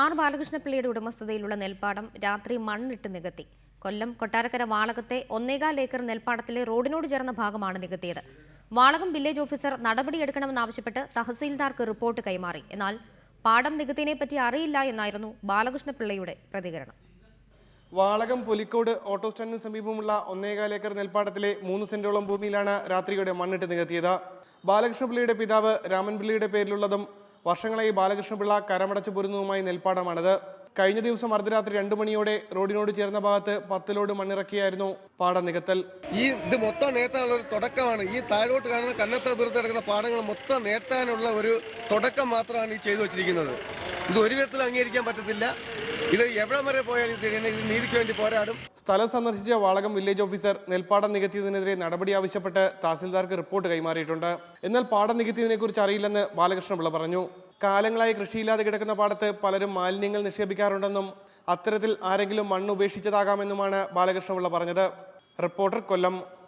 R ബാലകൃഷ്ണപിള്ളയുടെ ഉടമസ്ഥതയിലുള്ള നെൽപ്പാടം രാത്രി മണ്ണിട്ട് നികത്തി. കൊല്ലം കൊട്ടാരക്കര വാളകത്തെ ഒന്നേകാൽ ഏക്കർ നെൽപ്പാടത്തിലെ റോഡിനോട് ചേർന്ന ഭാഗമാണ് നികത്തിയത്. വാളകം വില്ലേജ് ഓഫീസർ നടപടിയെടുക്കണമെന്നാവശ്യപ്പെട്ട് തഹസീൽദാർക്ക് റിപ്പോർട്ട് കൈമാറി. എന്നാൽ പാടം നികത്തിനെപ്പറ്റി അറിയില്ല എന്നായിരുന്നു ബാലകൃഷ്ണപിള്ളയുടെ പ്രതികരണം. വാളകം പുലിക്കോട് ഓട്ടോ സ്റ്റാൻഡിന് സമീപമുള്ള ഒന്നേകാൽ ഏക്കർ നെൽപ്പാടത്തിലെ മൂന്ന് സെന്റോളം ഭൂമിയിലാണ് രാത്രിയോടെ മണ്ണിട്ട് നികത്തിയത്. ബാലകൃഷ്ണപിള്ളയുടെ പിതാവ് രാമൻപിള്ളിയുടെ പേരിലുള്ളതും വർഷങ്ങളായി ബാലകൃഷ്ണപിള്ള കരമടച്ചു പൊരുന്നതുമായി നെൽപ്പാടമാണിത്. കഴിഞ്ഞ ദിവസം അർദ്ധരാത്രി രണ്ടു മണിയോടെ റോഡിനോട് ചേർന്ന ഭാഗത്ത് പത്തിലോട് മണ്ണിറക്കിയായിരുന്നു പാടം നികത്തൽ ഈ ഇത് മൊത്തം നേത്താനുള്ള ഒരു തുടക്കമാണ്. ഈ താഴോട്ട് കാണുന്ന കന്നത്ത ദൂരത്ത് കിടക്കുന്ന പാടങ്ങൾ മൊത്തം നേത്താനുള്ള ഒരു തുടക്കം മാത്രമാണ് ഈ ചെയ്തു വച്ചിരിക്കുന്നത്. ഇത് ഒരു വിധത്തിൽ അംഗീകരിക്കാൻ പറ്റത്തില്ല. ഇത് എവിടെ വരെ പോയാലും നീതിക്ക് വേണ്ടി പോരാടും. സ്ഥലം സന്ദർശിച്ച വാളകം വില്ലേജ് ഓഫീസർ നെൽപ്പാടം നികത്തിയതിനെതിരെ നടപടി ആവശ്യപ്പെട്ട് തഹസിൽദാർക്ക് റിപ്പോർട്ട് കൈമാറിയിട്ടുണ്ട്. എന്നാൽ പാടം നികത്തിയതിനെക്കുറിച്ച് അറിയില്ലെന്ന് ബാലകൃഷ്ണപിള്ള പറഞ്ഞു. കാലങ്ങളായി കൃഷിയില്ലാതെ കിടക്കുന്ന പാടത്ത് പലരും മാലിന്യങ്ങൾ നിക്ഷേപിക്കാറുണ്ടെന്നും അത്തരത്തിൽ ആരെങ്കിലും മണ്ണ് ഉപേക്ഷിച്ചതാകാമെന്നുമാണ് ബാലകൃഷ്ണപിള്ള പറഞ്ഞത്. റിപ്പോർട്ടർ കൊല്ലം.